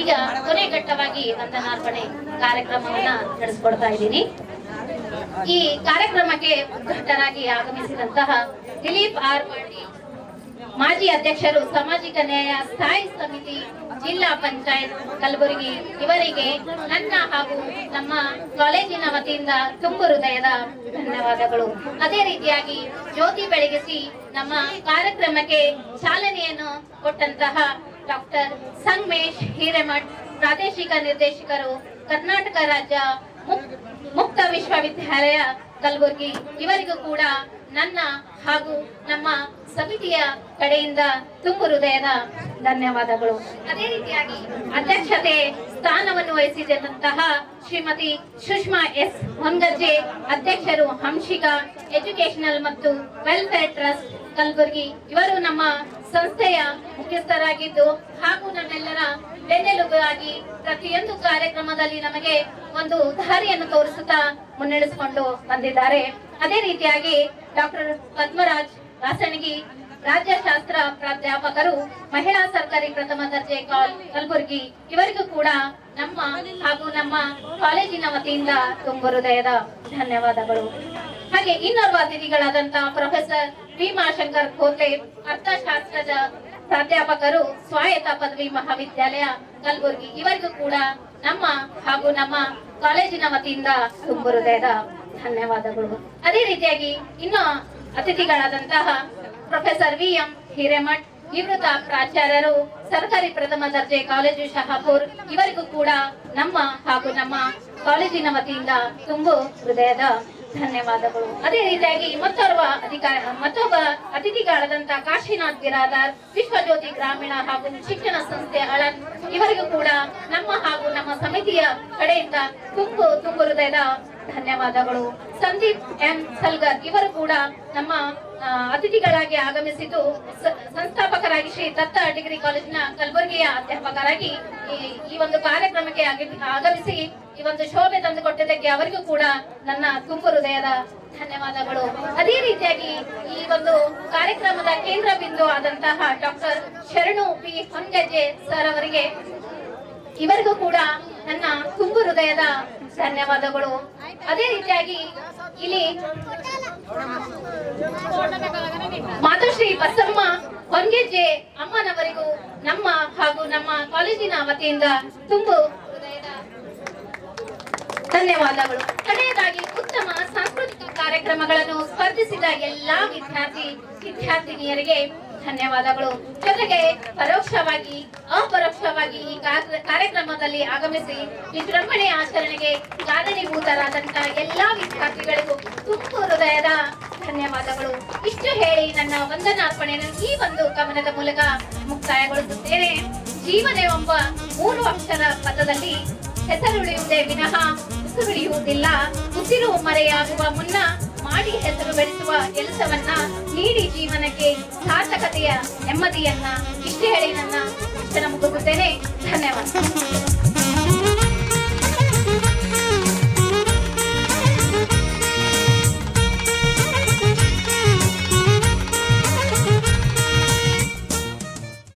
ಈಗ ಕೊನೆ ಘಟ್ಟವಾಗಿ ವಂದನಾರ್ಪಣೆ ಕಾರ್ಯಕ್ರಮವನ್ನ ನಡೆಸ್ಕೊಡ್ತಾ ಇದ್ದೀನಿ. ಈ ಕಾರ್ಯಕ್ರಮಕ್ಕೆ ಉದ್ಘಾಟನಾಗಿ ಆಗಮಿಸಿದಂತಹ ದಿಲೀಪ್ ಆರ್ ಪಾಟಿ ಮಾಜಿ ಅಧ್ಯಕ್ಷರು ಸಾಮಾಜಿಕ ನ್ಯಾಯ ಸ್ಥಾಯಿ ಸಮಿತಿ ಜಿಲ್ಲಾ ಪಂಚಾಯತ್ ಕಲಬುರಗಿ, ಇವರಿಗೆ ನನ್ನ ಹಾಗೂ ನಮ್ಮ ಕಾಲೇಜಿನ ವತಿಯಿಂದ ತುಂಬು ಹೃದಯದ ಧನ್ಯವಾದಗಳು. ಅದೇ ರೀತಿಯಾಗಿ ಜ್ಯೋತಿ ಬೆಳಗಿಸಿ ನಮ್ಮ ಕಾರ್ಯಕ್ರಮಕ್ಕೆ ಚಾಲನೆಯನ್ನು ಕೊಟ್ಟಂತಹ ಡಾಕ್ಟರ್ ಸಂಗಮೇಶ್ ಹಿರೇಮಠ್, ಪ್ರಾದೇಶಿಕ ನಿರ್ದೇಶಕರು, ಕರ್ನಾಟಕ ರಾಜ್ಯ ಮುಕ್ತ ವಿಶ್ವವಿದ್ಯಾಲಯ, ಕಲಬುರಗಿ. ಇವರಿಗೂ ಕೂಡ ನನ್ನ ಹಾಗೂ ನಮ್ಮ ಸಮಿತಿಯ ಕಡೆಯಿಂದ ತುಂಬು ಹೃದಯದ ಧನ್ಯವಾದಗಳು. ಅದೇ ರೀತಿಯಾಗಿ ಅಧ್ಯಕ್ಷತೆ ಸ್ಥಾನವನ್ನು ವಹಿಸಿದಂತಹ ಶ್ರೀಮತಿ ಸುಷ್ಮಾ ಎಸ್ ಹೊಂಗರ್ಜೆ ಅಧ್ಯಕ್ಷರು ಹಂಶಿಕಾ ಎಜುಕೇಶನಲ್ ಮತ್ತು ವೆಲ್ಫೇರ್ ಟ್ರಸ್ಟ್ ಕಲಬುರಗಿ. ಇವರು ನಮ್ಮ ಸಂಸ್ಥೆಯ ಮುಖ್ಯಸ್ಥರಾಗಿದ್ದು ಹಾಗೂ ನಮ್ಮೆಲ್ಲರ ಬೆನ್ನೆಲುಬಾಗಿ ಪ್ರತಿಯೊಂದು ಕಾರ್ಯಕ್ರಮದಲ್ಲಿ ನಮಗೆ ಒಂದು ದಾರಿಯನ್ನು ತೋರಿಸುತ್ತಾ ಮುನ್ನಡೆಸಿಕೊಂಡು ಬಂದಿದ್ದಾರೆ. ಅದೇ ರೀತಿಯಾಗಿ ಡಾಕ್ಟರ್ ಪದ್ಮರಾಜ್ ರಾಸಣಗಿ ರಾಜ್ಯಶಾಸ್ತ್ರ ಪ್ರಾಧ್ಯಾಪಕರು, ಮಹಿಳಾ ಸರ್ಕಾರಿ ಪ್ರಥಮ ದರ್ಜೆ ಕಾಲ್ ಕಲಬುರಗಿ. ಇವರಿಗೂ ಕೂಡ ನಮ್ಮ ಹಾಗೂ ನಮ್ಮ ಕಾಲೇಜಿನ ವತಿಯಿಂದ ತುಂಬ ಹೃದಯದ ಧನ್ಯವಾದಗಳು. ಹಾಗೆ ಇನ್ನೋರ್ವ ಅತಿಥಿಗಳಾದಂತಹ ಪ್ರೊಫೆಸರ್ ಭೀಮಾಶಂಕರ್ ಕೋತೆ ಅರ್ಥಶಾಸ್ತ್ರದ ಪ್ರಾಧ್ಯಾಪಕರು, ಸ್ವಾಯತ್ತ ಪದವಿ ಮಹಾವಿದ್ಯಾಲಯ ಕಲಬುರಗಿ. ಇವರಿಗೂ ಕೂಡ ನಮ್ಮ ಹಾಗೂ ನಮ್ಮ ಕಾಲೇಜಿನ ವತಿಯಿಂದ ತುಂಬ ಹೃದಯದ ಧನ್ಯವಾದಗಳು. ಅದೇ ರೀತಿಯಾಗಿ ಇನ್ನು ಅತಿಥಿಗಳಾದಂತಹ ಪ್ರೊಫೆಸರ್ ವಿ ಎಂ ಹಿರೇಮಠ್, ನಿವೃತ್ತ ಪ್ರಾಚಾರ್ಯರು, ಸರ್ಕಾರಿ ಪ್ರಥಮ ದರ್ಜೆ ಕಾಲೇಜು ಶಹಾಪುರ್, ಇವರಿಗೂ ಕೂಡ ನಮ್ಮ ಹಾಗೂ ನಮ್ಮ ಕಾಲೇಜಿನ ವತಿಯಿಂದ ತುಂಬು ಹೃದಯದ ಧನ್ಯವಾದಗಳು. ಅದೇ ರೀತಿಯಾಗಿ ಮತ್ತೋರ್ವ ಅಧಿಕಾರ, ಮತ್ತೊಬ್ಬ ಅತಿಥಿಗಳಾದಂತಹ ಕಾಶಿನಾಥ್ ಬಿರಾದಾರ್, ವಿಶ್ವಜ್ಯೋತಿ ಗ್ರಾಮೀಣ ಹಾಗೂ ಶಿಕ್ಷಣ ಸಂಸ್ಥೆ ಅಳನ್, ಇವರಿಗೂ ಕೂಡ ನಮ್ಮ ಹಾಗೂ ನಮ್ಮ ಸಮಿತಿಯ ಕಡೆಯಿಂದ ತುಂಬು ತುಂಬು ಹೃದಯದ ಧನ್ಯವಾದಗಳು. ಸಂದೀಪ್ ಎಂ ಸಲ್ಗರ್ ಇವರು ಕೂಡ ನಮ್ಮ ಅತಿಥಿಗಳಾಗಿ ಆಗಮಿಸಿದ್ದು ಸಂಸ್ಥಾಪಕರಾಗಿ ಶ್ರೀ ದತ್ತ ಡಿಗ್ರಿ ಕಾಲೇಜಿನ ಕಲಬುರಗಿಯ ಅಧ್ಯಾಪಕರಾಗಿ ಈ- ಒಂದು ಕಾರ್ಯಕ್ರಮಕ್ಕೆ ಆಗಿ- ಆಗಮಿಸಿ ಈ ಒಂದು ಶೋಭೆ ತಂದು ಕೊಟ್ಟಿದ್ದಕ್ಕೆ ಅವರಿಗೂ ಕೂಡ ನನ್ನ ತುಂಬು ಹೃದಯದ ಧನ್ಯವಾದಗಳು. ಅದೇ ರೀತಿಯಾಗಿ ಈ ಒಂದು ಕಾರ್ಯಕ್ರಮದ ಕೇಂದ್ರ ಬಿಂದು ಆದಂತಹ ಡಾಕ್ಟರ್ ಶರಣು ಪಿ. ಹೊನ್ಗಜ್ಜೆ ಸರ್ ಅವರಿಗೆ ಇವರಿಗೂ ಕೂಡ ನನ್ನ ತುಂಬು ಹೃದಯದ ಧನ್ಯವಾದಗಳು. ಅದೇ ರೀತಿಯಾಗಿ ಇಲ್ಲಿ ಮಾತುಶ್ರೀ ಬಸಮ್ಮ ಹೊಂಗೆಜ್ಜೆ ಅಮ್ಮನವರಿಗೂ ನಮ್ಮ ಹಾಗೂ ನಮ್ಮ ಕಾಲೇಜಿನ ವತಿಯಿಂದ ತುಂಬು ಧನ್ಯವಾದಗಳು. ಕಡೆಯದಾಗಿ ಉತ್ತಮ ಸಾಂಸ್ಕೃತಿಕ ಕಾರ್ಯಕ್ರಮಗಳನ್ನು ಸ್ಪರ್ಧಿಸಿದ ಎಲ್ಲಾ ವಿದ್ಯಾರ್ಥಿ, ವಿದ್ಯಾರ್ಥಿನಿಯರಿಗೆ ಧನ್ಯವಾದಗಳು. ಜೊತೆಗೆ ಪರೋಕ್ಷವಾಗಿ, ಅಪರೋಕ್ಷವಾಗಿ ಈ ಕಾರ್ಯ- ಕಾರ್ಯಕ್ರಮದಲ್ಲಿ ಆಗಮಿಸಿ ವಿಜೃಂಭಣೆ ಆಚರಣೆಗೆ ಕಾರಣೀಭೂತರಾದಂತಹ ಎಲ್ಲಾ ವಿದ್ಯಾರ್ಥಿಗಳಿಗೂ ತುಂಬು ಹೃದಯದ ಧನ್ಯವಾದಗಳು. ಇಷ್ಟು ಹೇಳಿ ನನ್ನ ವಂದನಾರ್ಪಣೆಯನ್ನು ಈ ಒಂದು ಗಮನದ ಮೂಲಕ ಮುಕ್ತಾಯಗೊಳಿಸುತ್ತೇನೆ. ಜೀವನವೆಂಬ ಮೂರು ಅಕ್ಷರ ಪದದಲ್ಲಿ ಹೆಸರುಳಿಯುವುದೇ ವಿನಃ ಉಸಿರುಳಿಯುವುದಿಲ್ಲ ಉಸಿರು ಮರೆಯಾಗುವ ಮುನ್ನ ಮಾಡಿ ಹೆಸರು ಬೆಳೆಸುವ ಕೆಲಸವನ್ನ ನೀಡಿ ಜೀವನಕ್ಕೆ ಸಾರ್ಥಕತೆಯ ನೆಮ್ಮದಿಯನ್ನ ಇಷ್ಟು ಹೇಳಿ ನನ್ನ ಇಷ್ಟ ಮುಗಿಸುತ್ತೇನೆ. ಧನ್ಯವಾದ.